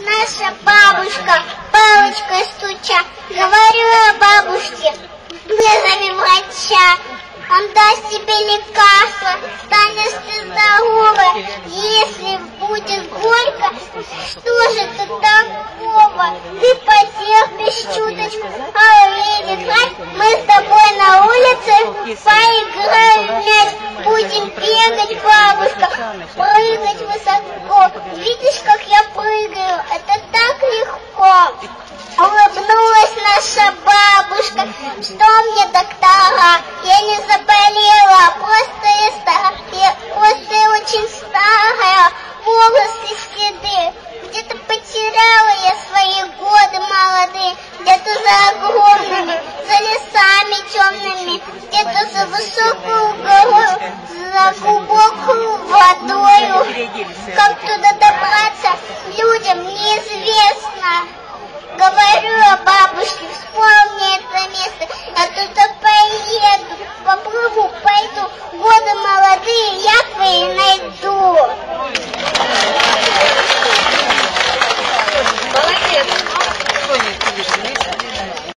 наша бабушка, палочкой стуча. Говорю я бабушке, вызови врача. Он даст тебе лекарство, станешь ты здоровой. Если будет горько, что же ты такого? Ты потерпишь чуточку, а увидит врач, мы с тобой на улице поиграем мяч. Будем бегать, бабушка, прыгать высоко. Видишь, как что мне доктора, я не заболела, просто я стара, я просто очень старая, волосы седые, где-то потеряла я свои годы молодые, где-то за огромными, за лесами темными, где-то за высокую гору, за глубокую водою. Как туда добраться, людям неизвестно. Говорю я бабушке, вспомни